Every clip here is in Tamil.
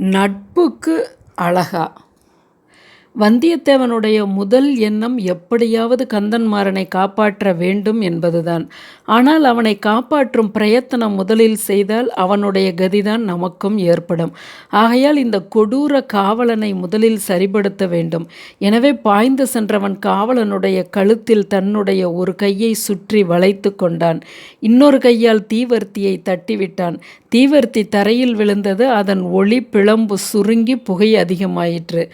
நட்புக்கு அழகா. வந்தியத்தேவனுடைய முதல் எண்ணம் எப்படியாவது கந்தன்மாறனை காப்பாற்ற வேண்டும் என்பதுதான். ஆனால் அவனை காப்பாற்றும் பிரயத்தனம் முதலில் செய்தால் அவனுடைய கதிதான் நமக்கும் ஏற்படும். ஆகையால் இந்த கொடூர காவலனை முதலில் சரிபடுத்த வேண்டும். எனவே பாய்ந்து சென்றவன் காவலனுடைய கழுத்தில் தன்னுடைய ஒரு கையை சுற்றி வளைத்து கொண்டான். இன்னொரு கையால் தீவர்த்தியை தட்டிவிட்டான். தீவர்த்தி தரையில் விழுந்தது அதன் ஒளி பிளம்பு சுருங்கி புகை அதிகமாயிற்று.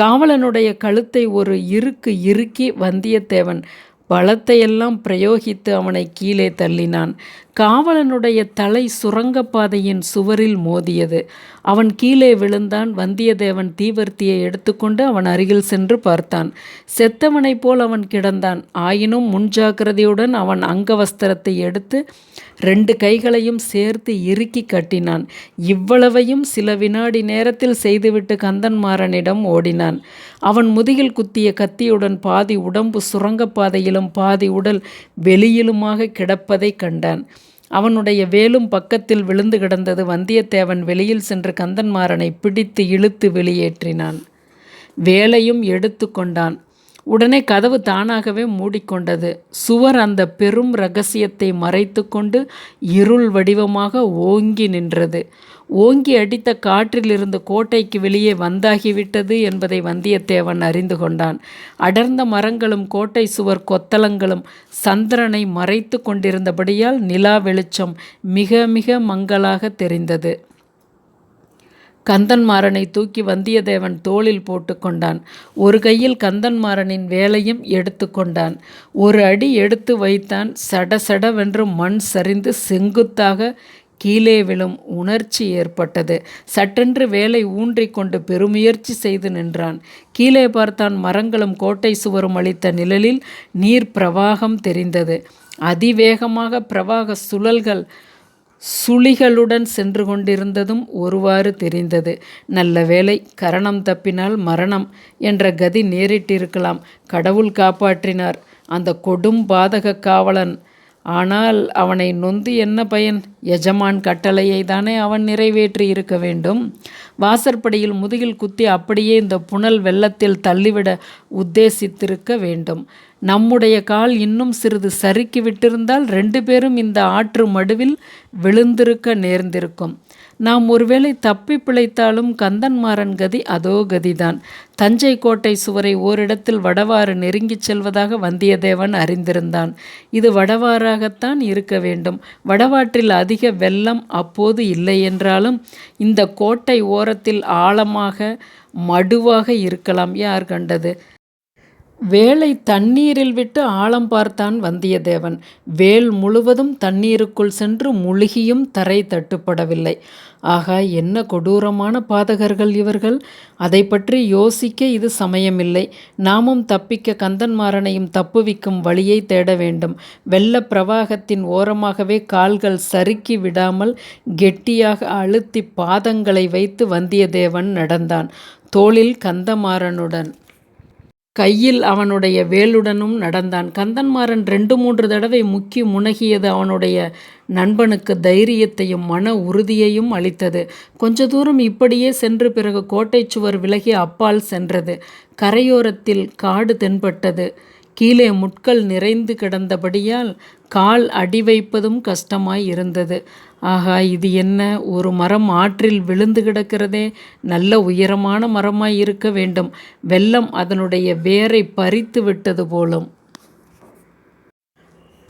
காவலனுடைய கழுத்தை ஒரு இருக்கு இறுக்கி வந்தியத்தேவன் பலத்தையெல்லாம் பிரயோகித்து அவனை கீழே தள்ளினான். காவலனுடைய தலை சுரங்கப்பாதையின் சுவரில் மோதியது. அவன் கீழே விழுந்தான். வந்தியத்தேவன் தீவர்த்தியை எடுத்துக்கொண்டு அவன் அருகில் சென்று பார்த்தான். செத்தவனைப் போல் அவன் கிடந்தான். ஆயினும் முன்ஜாக்கிரதையுடன் அவன் அங்கவஸ்திரத்தை எடுத்து ரெண்டு கைகளையும் சேர்த்து இறுக்கி கட்டினான். இவ்வளவையும் சில வினாடி நேரத்தில் செய்துவிட்டு கந்தன்மாறனிடம் ஓடினான். அவன் முதுகில் குத்திய கத்தியுடன் பாதி உடம்பு சுரங்கப்பாதையிலும் பாதி உடல் வெளியிலுமாக கிடப்பதை கண்டான். அவனுடைய வேலும் பக்கத்தில் விழுந்து கிடந்தது வந்தியத்தேவன் வெளியில் சென்று கந்தன்மாறனை பிடித்து இழுத்து வெளியேற்றினான். வேலையும் எடுத்து கொண்டான். உடனே கதவு தானாகவே மூடிக்கொண்டது. சுவர் அந்த பெரும் ரகசியத்தை மறைத்து கொண்டு இருள் வடிவமாக ஓங்கி நின்றது. ஓங்கி அடித்த காற்றிலிருந்து கோட்டைக்கு வெளியே வந்தாகிவிட்டது என்பதை வந்தியத்தேவன் அறிந்து கொண்டான். அடர்ந்த மரங்களும் கோட்டை சுவர் கொத்தளங்களும் சந்திரனை மறைத்து கொண்டிருந்தபடியால் நிலா வெளிச்சம் மிக மிக மங்களாக தெரிந்தது. கந்தன்மாறனை தூக்கி வந்தியத்தேவன் தோளில் போட்டுக்கொண்டான் ஒரு கையில் கந்தன்மாறனின் வேலையும் எடுத்து கொண்டான். ஒரு அடி எடுத்து வைத்தான். சட சடவென்று மண் சரிந்து செங்குத்தாக கீழே விழும் உணர்ச்சி ஏற்பட்டது. சட்டென்று வேலை ஊன்றி கொண்டு பெருமுயற்சி செய்து நின்றான். கீழே பார்த்தான் மரங்களும் கோட்டை சுவரும் அளித்த நிழலில் நீர் பிரவாகம் தெரிந்தது. அதிவேகமாக பிரவாக சுழல்கள் சுழிகளுடன் சென்று கொண்டிருந்ததும் ஒருவாறு தெரிந்தது. நல்ல வேலை கரணம் தப்பினால் மரணம் என்ற கதி நேரிட்டிருக்கலாம். கடவுள் காப்பாற்றினார். அந்த கொடும் பாதக காவலன் ஆனால் அவனை நொந்து என்ன பயன்? எஜமான் கட்டளையை தானே அவன் நிறைவேற்றி இருக்க வேண்டும். வாசற்படியில் முதுகில் குத்தி அப்படியே இந்த புனல் வெள்ளத்தில் தள்ளிவிட உத்தேசித்திருக்க வேண்டும். நம்முடைய கால் இன்னும் சிறிது சறுக்கி விட்டிருந்தால் ரெண்டு பேரும் இந்த ஆற்று மடுவில் விழுந்திருக்க நேர்ந்திருக்கும். நாம் ஒருவேளை தப்பி பிழைத்தாலும் கந்தன்மாறன் கதி அதோ கதிதான். தஞ்சை கோட்டை சுவரை ஓரிடத்தில் வடவாறு நெருங்கிச் செல்வதாக வந்தியத்தேவன் அறிந்திருந்தான். இது வடவாறாகத்தான் இருக்க வேண்டும். வடவாற்றில் அதிக வெள்ளம் அப்போது இல்லை என்றாலும் இந்த கோட்டை ஓரத்தில் ஆழமாக மடுவாக இருக்கலாம். யார் கண்டது? வேலை தண்ணீரில் விட்டு ஆழம் பார்த்தான் வந்தியத்தேவன். வேல் முழுவதும் தண்ணீருக்குள் சென்று முழுகியும் தரை தட்டுப்படவில்லை. ஆகா என்ன கொடூரமான பாதகர்கள் இவர்கள். அதை பற்றி யோசிக்க இது சமயமில்லை. நாமும் தப்பிக்க கந்தன்மாறனையும் தப்புவிக்கும் வழியை தேட வேண்டும். வெள்ள பிரவாகத்தின் ஓரமாகவே கால்கள் சறுக்கி விடாமல் கெட்டியாக அழுத்தி பாதங்களை வைத்து வந்தியத்தேவன் நடந்தான். தோளில் கந்தமாறனுடன் கையில் அவனுடைய வேலுடனும் நடந்தான். கந்தன்மாறன் ரெண்டு மூன்று தடவை முக்கி முனகியது அவனுடைய நண்பனுக்கு தைரியத்தையும் மன உறுதியையும் அளித்தது. கொஞ்ச தூரம் இப்படியே சென்று பிறகு கோட்டை சுவர் விலகி அப்பால் சென்றது. கரையோரத்தில் காடு தென்பட்டது. கீழே முட்கள் நிறைந்து கிடந்தபடியால் கால் அடி வைப்பதும் கஷ்டமாய் இருந்தது. ஆகா இது என்ன? ஒரு மரம் ஆற்றில் விழுந்து கிடக்கிறதே நல்ல உயரமான மரமாய் இருக்க வேண்டும். வெள்ளம் அதனுடைய வேரை பறித்து விட்டது போலும்.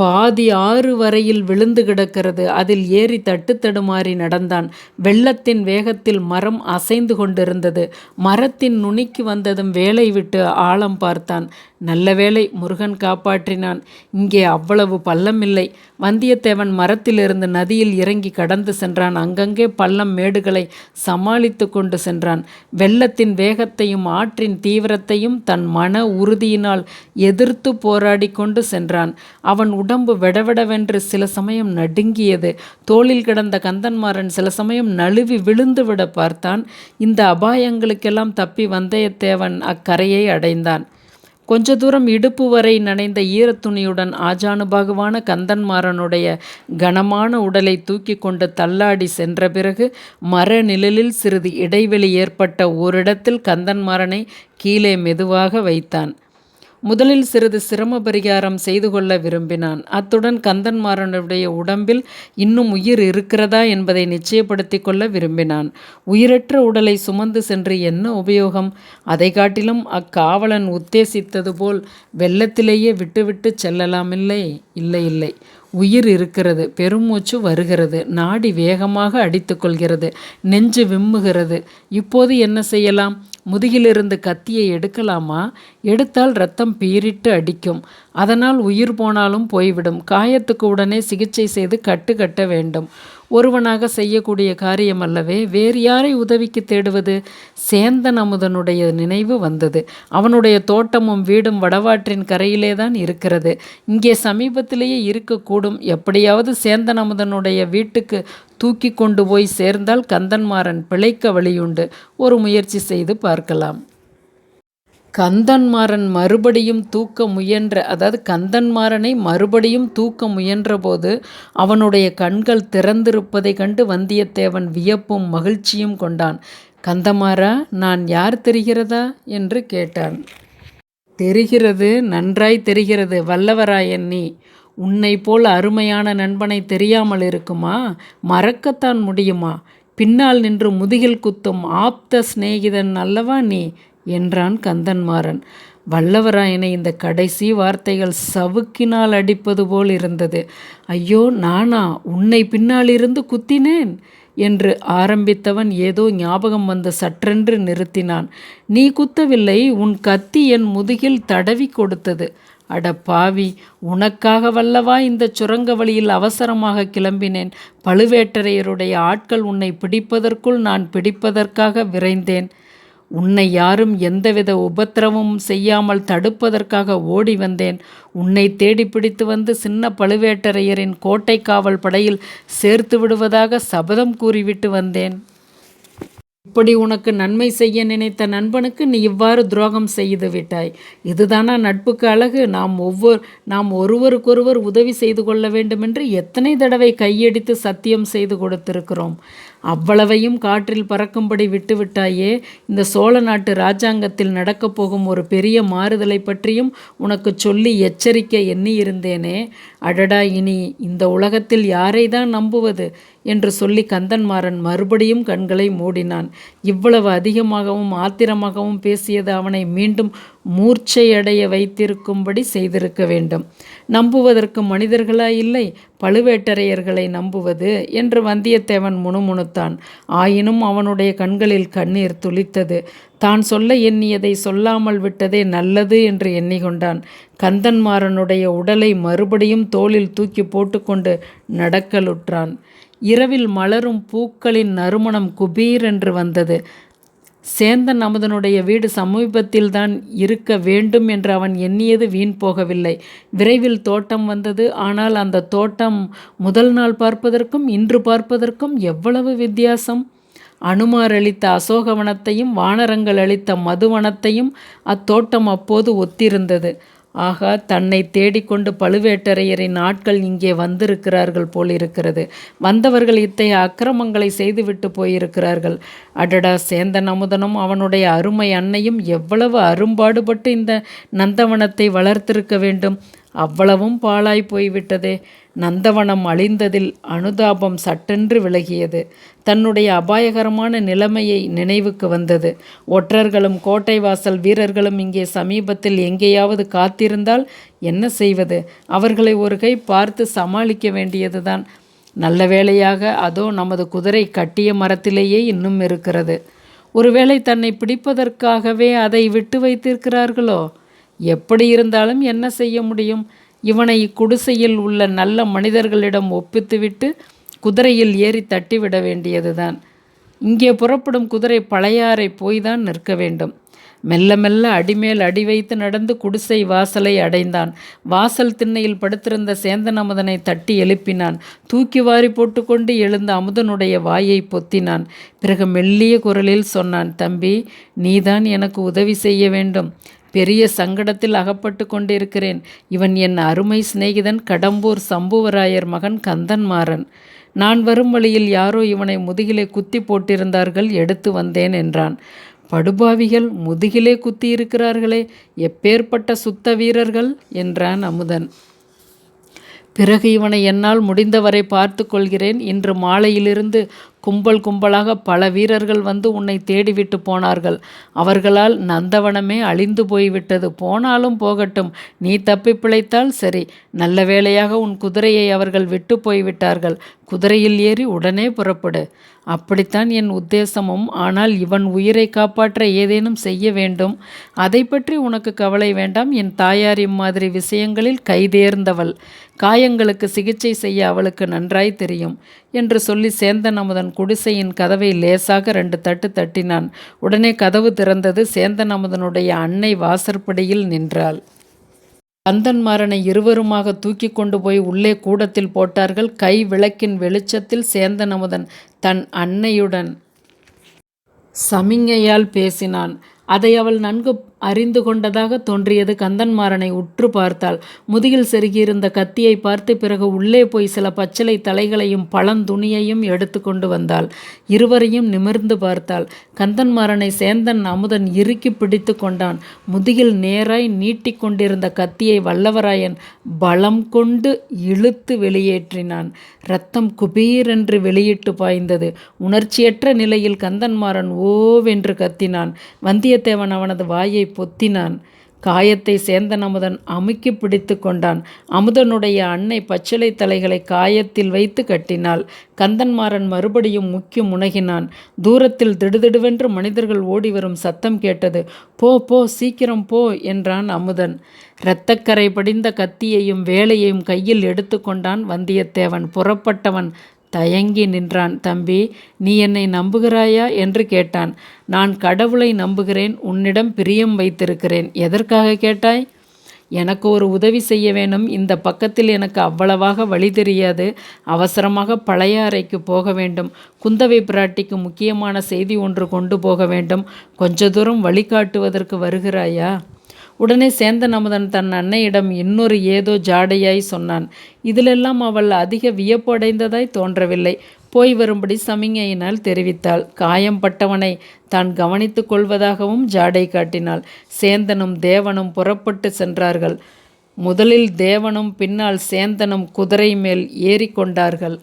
பாதி ஆறு வரையில் விழுந்து கிடக்கிறது. அதில் ஏறி தட்டு தடுமாறி நடந்தான். வெள்ளத்தின் வேகத்தில் மரம் அசைந்து கொண்டிருந்தது. மரத்தின் நுனிக்கு வந்ததும் வேலை விட்டு ஆழம் பார்த்தான். நல்ல வேலை முருகன் காப்பாற்றினான். இங்கே அவ்வளவு பள்ளம் இல்லை வந்தியத்தேவன் மரத்திலிருந்து நதியில் இறங்கி கடந்து சென்றான். அங்கங்கே பள்ளம் மேடுகளை சமாளித்து கொண்டு சென்றான். வெள்ளத்தின் வேகத்தையும் ஆற்றின் தீவிரத்தையும் தன் மன உறுதியினால் எதிர்த்து போராடி கொண்டு சென்றான். அவன் உடம்பு வெடவெடவென்று சில சமயம் நடுங்கியது. தோளில் கிடந்த கந்தன்மாறன் சில சமயம் நழுவி விழுந்து விட பார்த்தான். இந்த அபாயங்களுக்கெல்லாம் தப்பி வந்தயத்தேவன் அக்கரையை அடைந்தான். கொஞ்ச தூரம் இடுப்பு வரை நனைந்த ஈரத்துணியுடன் ஆஜானுபாகுவான கந்தன்மாறனுடைய கனமான உடலை தூக்கி கொண்டு தள்ளாடி சென்ற பிறகு மர நிழலில் சிறிது இடைவெளி ஏற்பட்ட ஓரிடத்தில் கந்தன்மாறனை கீழே மெதுவாக வைத்தான். முதலில் சிறிது சிரம பரிகாரம் செய்து கொள்ள விரும்பினான். அத்துடன் கந்தன்மாறனுடைய உடம்பில் இன்னும் உயிர் இருக்கிறதா என்பதை நிச்சயப்படுத்தி கொள்ள விரும்பினான். உயிரற்ற உடலை சுமந்து சென்று என்ன உபயோகம்? அதை காட்டிலும் அக்காவலன் உத்தேசித்தது போல் வெள்ளத்திலேயே விட்டுவிட்டு செல்லலாமில்லை? இல்லை இல்லை. உயிர் இருக்கிறது பெருமூச்சு வருகிறது நாடி வேகமாக அடித்துக்கொள்கிறது நெஞ்சு விம்முகிறது. இப்போது என்ன செய்யலாம்? முதுகிலிருந்து கத்தியை எடுக்கலாமா? எடுத்தால் ரத்தம் பீரிட்டு அடிக்கும். அதனால் உயிர் போனாலும் போய்விடும். காயத்துக்கு உடனே சிகிச்சை செய்து கட்டு கட்ட வேண்டும். ஒருவனாக செய்யக்கூடிய காரியம் அல்லவே வேறு யாரை உதவிக்கு தேடுவது? சேந்தன் அமுதனுடைய நினைவு வந்தது. அவனுடைய தோட்டமும் வீடும் வடவாற்றின் கரையிலே தான் இருக்கிறது. இங்கே சமீபத்திலேயே இருக்கக்கூடும். எப்படியாவது சேந்தன் அமுதனுடைய வீட்டுக்கு தூக்கி கொண்டு போய் சேர்ந்தால் கந்தன்மாறன் பிழைக்க வழியுண்டு. ஒரு முயற்சி செய்து பார்க்கலாம். கந்தன்மாறன் மறுபடியும் தூக்க முயன்ற அதாவது கந்தன்மாறனை மறுபடியும் தூக்க முயன்றபோது அவனுடைய கண்கள் திறந்திருப்பதை கண்டு வந்தியத்தேவன் வியப்பும் மகிழ்ச்சியும் கொண்டான். கந்தமாரா நான் யார் தெரிகிறதா? என்று கேட்டான். தெரிகிறது நன்றாய் தெரிகிறது வல்லவராயன் நீ. உன்னை போல் அருமையான நண்பனை தெரியாமல் இருக்குமா? மறக்கத்தான் முடியுமா? பின்னால் நின்று முதுகில் குத்தும் ஆப்த சிநேகிதன் அல்லவா நீ? என்றான் கந்தன்மாறன். வல்லவராயனை இந்த கடைசி வார்த்தைகள் சவுக்கினால் அடிப்பது போல் இருந்தது. ஐயோ நானா? உன்னை பின்னாலிருந்து குத்தினேன்? என்று ஆரம்பித்தவன் ஏதோ ஞாபகம் வந்து சற்றென்று நிறுத்தினான். நீ குத்தவில்லை உன் கத்தி என் முதுகில் தடவி கொடுத்தது. அட பாவி உனக்காக வல்லவா இந்த சுரங்க வழியில் அவசரமாக கிளம்பினேன்? பழுவேட்டரையருடைய ஆட்கள் உன்னை பிடிப்பதற்குள் நான் பிடிப்பதற்காக விரைந்தேன். உன்னை யாரும் எந்தவித உபத்திரவமும் செய்யாமல் தடுப்பதற்காக ஓடி வந்தேன். உன்னை தேடி பிடித்து வந்து சின்ன பழுவேட்டரையரின் கோட்டை காவல் படையில் சேர்த்து விடுவதாக சபதம் கூறிவிட்டு வந்தேன். இப்படி உனக்கு நன்மை செய்ய நினைத்த நண்பனுக்கு நீ இவ்வாறு துரோகம் செய்து விட்டாய். இதுதானா நட்புக்கு அழகு? நாம் ஒவ்வொரு நாம் ஒருவருக்கொருவர் உதவி செய்து கொள்ள வேண்டுமென்று எத்தனை தடவை கையடித்து சத்தியம் செய்து கொடுத்திருக்கிறோம். அவ்வளவையும் காற்றில் பறக்கும்படி விட்டுவிட்டாயே இந்த சோழ நாட்டு ராஜாங்கத்தில் நடக்கப் போகும் ஒரு பெரிய மாறுதலை பற்றியும் உனக்கு சொல்லி எச்சரிக்க எண்ணியிருந்தேனே. அடடா இனி இந்த உலகத்தில் யாரை தான் நம்புவது? என்று சொல்லி கந்தன்மாறன் மறுபடியும் கண்களை மூடினான். இவ்வளவு அதிகமாகவும் ஆத்திரமாகவும் பேசியது அவனை மீண்டும் மூர்ச்சையடைய வைத்திருக்கும்படி செய்திருக்க வேண்டும். நம்புவதற்கு மனிதர்களா இல்லை பழுவேட்டரையர்களை நம்புவது என்று வந்தியத்தேவன் முணுமுணுத்தான். ஆயினும் அவனுடைய கண்களில் கண்ணீர் துளித்தது. தான் சொல்ல எண்ணியதை சொல்லாமல் விட்டதே நல்லது என்று எண்ணிக்கொண்டான். கந்தன்மாறனுடைய உடலை மறுபடியும் தோளில் தூக்கி போட்டுக்கொண்டு நடக்கலுற்றான். இரவில் மலரும் பூக்களின் நறுமணம் குபீர் என்று வந்தது. சேந்தன் அமுதனுடைய வீடு சமீபத்தில்தான் இருக்க வேண்டும் என்று அவன் எண்ணியது வீண் போகவில்லை. விரைவில் தோட்டம் வந்தது. ஆனால் அந்த தோட்டம் முதல் நாள் பார்ப்பதற்கும் இன்று பார்ப்பதற்கும் எவ்வளவு வித்தியாசம்? அனுமார் அளித்த அசோகவனத்தையும் வானரங்கள் அளித்த மதுவனத்தையும் அத்தோட்டம் அப்போது ஒத்திருந்தது. ஆகா தன்னை தேடிக்கொண்டு பழுவேட்டரையரின் ஆட்கள் இங்கே வந்திருக்கிறார்கள் போலிருக்கிறது. வந்தவர்கள் இத்தகைய அக்கிரமங்களை செய்துவிட்டு போயிருக்கிறார்கள். அடடா சேந்தன் அமுதனும் அவனுடைய அருமை அன்னையும் எவ்வளவு அரும்பாடுபட்டு இந்த நந்தவனத்தை வளர்த்திருக்க வேண்டும்? அவ்வளவும் பாழாய் போய்விட்டதே. நந்தவனம் அழிந்ததில் அனுதாபம் சட்டென்று விலகியது. தன்னுடைய அபாயகரமான நிலைமையை நினைவுக்கு வந்தது. ஒற்றர்களும் கோட்டை வாசல் வீரர்களும் இங்கே சமீபத்தில் எங்கேயாவது காத்திருந்தால் என்ன செய்வது? அவர்களை ஒரு கை பார்த்து சமாளிக்க வேண்டியதுதான். நல்ல வேளையாக அதோ நமது குதிரை கட்டிய மரத்திலேயே இன்னும் இருக்கிறது. ஒருவேளை தன்னை பிடிப்பதற்காகவே அதை விட்டு வைத்திருக்கிறார்களோ? எப்படி இருந்தாலும் என்ன செய்ய முடியும்? இவனை இக்குடிசையில் உள்ள நல்ல மனிதர்களிடம் ஒப்பித்துவிட்டு குதிரையில் ஏறி தட்டிவிட வேண்டியதுதான். இங்கே புறப்படும் குதிரை பழையாறை போய்தான் நிற்க வேண்டும். மெல்ல மெல்ல அடிமேல் அடி வைத்து நடந்து குடிசை வாசலை அடைந்தான். வாசல் திண்ணையில் படுத்திருந்த சேந்தன் அமுதனை தட்டி எழுப்பினான். தூக்கி வாரி போட்டுக்கொண்டு எழுந்த அமுதனுடைய வாயை பொத்தினான். பிறகு மெல்லிய குரலில் சொன்னான் தம்பி நீதான் எனக்கு உதவி செய்ய வேண்டும். பெரிய சங்கடத்தில் அகப்பட்டு கொண்டிருக்கிறேன். இவன் என் அருமை சிநேகிதன் கடம்பூர் சம்புவராயர் மகன் கந்தன்மாறன் நான் வரும் வழியில் யாரோ இவனை முதுகிலே குத்தி போட்டிருந்தார்கள் எடுத்து வந்தேன் என்றான். படுபாவிகள் முதுகிலே குத்தி இருக்கிறார்களே எப்பேற்பட்ட சுத்த வீரர்கள்? என்றான் அமுதன். பிறகு இவனை என்னால் முடிந்தவரை பார்த்து கொள்கிறேன். இன்று மாலையிலிருந்து கும்பல் கும்பலாக பல வீரர்கள் வந்து உன்னை தேடிவிட்டு போனார்கள். அவர்களால் நந்தவனமே அழிந்து போய்விட்டது. போனாலும் போகட்டும். நீ தப்பி பிழைத்தால் சரி. நல்ல வேளையாக உன் குதிரையை அவர்கள் விட்டு போய்விட்டார்கள். குதிரையில் ஏறி உடனே புறப்படு. அப்படித்தான் என் உத்தேசமும். ஆனால் இவன் உயிரை காப்பாற்ற ஏதேனும் செய்ய வேண்டும். அதை பற்றி உனக்கு கவலை வேண்டாம். என் தாயார் இம்மாதிரி விஷயங்களில் கைதேர்ந்தவள். காயங்களுக்கு சிகிச்சை செய்ய அவளுக்கு நன்றாய் தெரியும். என்று சொல்லி சேந்தன் அமுதன் குடிசையின் கதவை லேசாக ரெண்டு தட்டு தட்டினான். உடனே கதவு திறந்தது சேந்தன் அமுதனுடைய அன்னை வாசற்படியில் நின்றாள். கந்தன்மாறனை இருவருமாக தூக்கி கொண்டு போய் உள்ளே கூடத்தில் போட்டார்கள். கை விளக்கின் வெளிச்சத்தில் சேந்தன் அமுதன் தன் அன்னையுடன் சமிங்கையால் பேசினான். அதை அவள் நன்கு அறிந்து கொண்டதாக தோன்றியது. கந்தன்மாறனை உற்று பார்த்தாள். முதுகில் செருகியிருந்த கத்தியை பார்த்து பிறகு உள்ளே போய் சில பச்சிலை தலைகளையும் பழந்துணியையும் எடுத்து கொண்டு வந்தாள். இருவரையும் நிமிர்ந்து பார்த்தாள். கந்தன்மாறனை சேந்தன் அமுதன் இறுக்கி பிடித்து கொண்டான். முதுகில் நேராய் நீட்டி கொண்டிருந்த கத்தியை வல்லவராயன் பலம் கொண்டு இழுத்து வெளியேற்றினான். ரத்தம் குபீரென்று வெளியிட்டு பாய்ந்தது. உணர்ச்சியற்ற நிலையில் கந்தன்மாறன் ஓவென்று கத்தினான். வந்திய வந்தியத்தேவன் அவனது வாயை பொத்தினான். காயத்தை சேந்தன் அமுதன் அமுக்கி பிடித்து கொண்டான். அமுதனுடைய அன்னை பச்சிலை தலைகளை காயத்தில் வைத்து கட்டினாள். கந்தன்மாறன் மறுபடியும் முக்கி முனகினான். தூரத்தில் திடுதிடுவென்று மனிதர்கள் ஓடிவரும் சத்தம் கேட்டது. போ போ சீக்கிரம் போ என்றான் அமுதன். இரத்தக்கரை படிந்த கத்தியையும் வேலையையும் கையில் எடுத்துக்கொண்டான் வந்தியத்தேவன். புறப்பட்டவன் தயங்கி நின்றான் தம்பி நீ என்னை நம்புகிறாயா? என்று கேட்டான். நான் கடவுளை நம்புகிறேன் உன்னிடம் பிரியம் வைத்திருக்கிறேன். எதற்காக? கேட்டாய். எனக்கு ஒரு உதவி செய்ய வேணும். இந்த பக்கத்தில் எனக்கு அவ்வளவாக வழி தெரியாது. அவசரமாக பழைய அறைக்கு போக வேண்டும். குந்தவை பிராட்டிக்கு முக்கியமான செய்தி ஒன்று கொண்டு போக வேண்டும். கொஞ்ச தூரம் வழிகாட்டுவதற்கு வருகிறாயா? உடனே சேந்தன் அமுதன் தன் அன்னையிடம் இன்னொரு ஏதோ ஜாடையாய் சொன்னான். இதிலெல்லாம் அவள் அதிக வியப்படைந்ததாய் தோன்றவில்லை. போய் வரும்படி சமிங்கையினால் தெரிவித்தாள். காயம் பட்டவனை தான் கவனித்து கொள்வதாகவும் ஜாடை காட்டினாள். சேந்தனும் தேவனும் புறப்பட்டு சென்றார்கள். முதலில் தேவனும் பின்னால் சேந்தனும் குதிரை மேல் ஏறிக்கொண்டார்கள்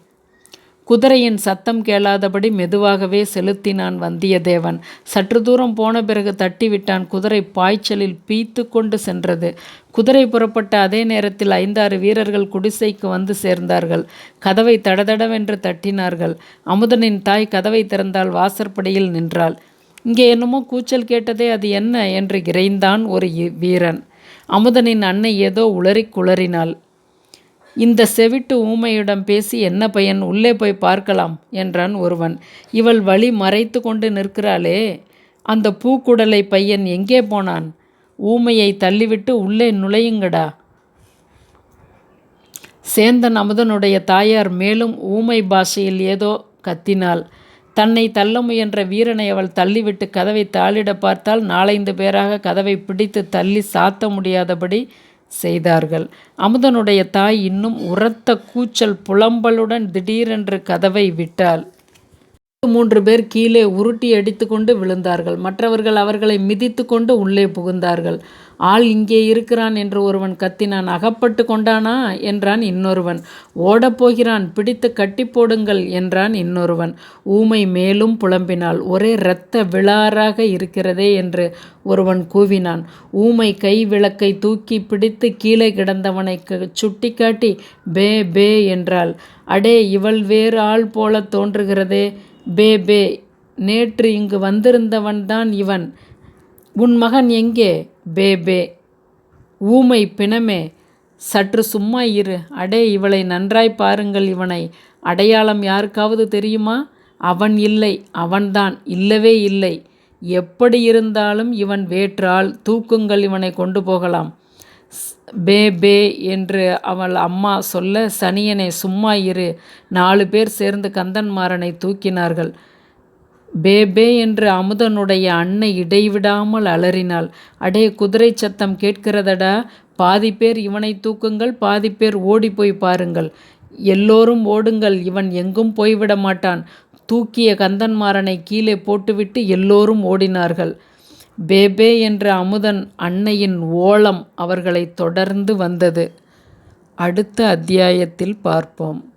குதிரையின் சத்தம் கேளாதபடி மெதுவாகவே செலுத்தினான் வந்தியத்தேவன். சற்று தூரம் போன பிறகு தட்டிவிட்டான். குதிரை பாய்ச்சலில் பீத்து கொண்டு சென்றது. குதிரை புறப்பட்ட அதே நேரத்தில் ஐந்தாறு வீரர்கள் குடிசைக்கு வந்து சேர்ந்தார்கள். கதவை தடதடவென்று தட்டினார்கள். அமுதனின் தாய் கதவை திறந்தால் வாசற்படியில் நின்றாள். இங்கே என்னமோ கூச்சல் கேட்டதே அது என்ன? என்று இறைந்தான் ஒரு வீரன். அமுதனின் அன்னை ஏதோ உளறி குளறினாள். இந்த செவிட்டு ஊமையிடம் பேசி என்ன பையன்? உள்ளே போய் பார்க்கலாம் என்றான் ஒருவன். இவள் வழி மறைத்து கொண்டு நிற்கிறாளே அந்த பூக்குடலை பையன் எங்கே போனான்? ஊமையை தள்ளிவிட்டு உள்ளே நுழையுங்கடா. சேந்தன் அமுதனுடைய தாயார் மேலும் ஊமை பாஷையில் ஏதோ கத்தினாள். தன்னை தள்ள முயன்ற வீரனை அவள் தள்ளிவிட்டு கதவை தாளிட பார்த்தால் நாலைந்து பேராக கதவை பிடித்து தள்ளி சாத்த முடியாதபடி செய்தார்கள். அமுதனுடைய தாய் இன்னும் உரத்த கூச்சல் புலம்பலுடன் திடீரென்று கதவை விட்டாள். மூன்று பேர் கீழே உருட்டி அடித்துக்கொண்டு விழுந்தார்கள். மற்றவர்கள் அவர்களை மிதித்து கொண்டு உள்ளே புகுந்தார்கள். ஆள் இங்கே இருக்கிறான் என்று ஒருவன் கத்தினான். அகப்பட்டு கொண்டானா? என்றான் இன்னொருவன். ஓடப்போகிறான் பிடித்து கட்டி போடுங்கள் என்றான் இன்னொருவன். ஊமை மேலும் புலம்பினாள். ஒரே இரத்த விழாராக இருக்கிறதே என்று ஒருவன் கூவினான். ஊமை கை விளக்கை தூக்கி பிடித்து கீழே கிடந்தவனை சுட்டி காட்டி பே பே என்றாள். அடே இவள் வேறு ஆள் போல தோன்றுகிறதே பேபே நேற்று இங்கு வந்திருந்தவன்தான் இவன். உன் மகன் எங்கே? பேபே ஊமை பிணமே சற்று சும்மா இரு. அடே இவளை நன்றாய் பாருங்கள் இவனை. அடையாளம் யாருக்காவது தெரியுமா? அவன் இல்லை அவன்தான். இல்லவே இல்லை. எப்படி இருந்தாலும் இவன் வேற்றால் தூக்குங்கள் இவனை கொண்டு போகலாம். பே பே என்று அவள் அம்மா சொல்ல சனியனை சும்மா இரு நாலு பேர் சேர்ந்து கந்தன்மாறனை தூக்கினார்கள் பே பே என்று அமுதனுடைய அன்னை இடைவிடாமல் அலறினாள். அடே குதிரை சத்தம் கேட்கிறதடா. பாதி பேர் இவனை தூக்குங்கள் பாதி பேர் ஓடிப்போய் பாருங்கள். எல்லோரும் ஓடுங்கள் இவன் எங்கும் போய்விட மாட்டான். தூக்கிய கந்தன்மாறனை கீழே போட்டுவிட்டு எல்லோரும் ஓடினார்கள். பேபே என்ற அமுதன் அன்னையின் ஓலம் அவர்களை தொடர்ந்து வந்தது. அடுத்த அத்தியாயத்தில் பார்ப்போம்.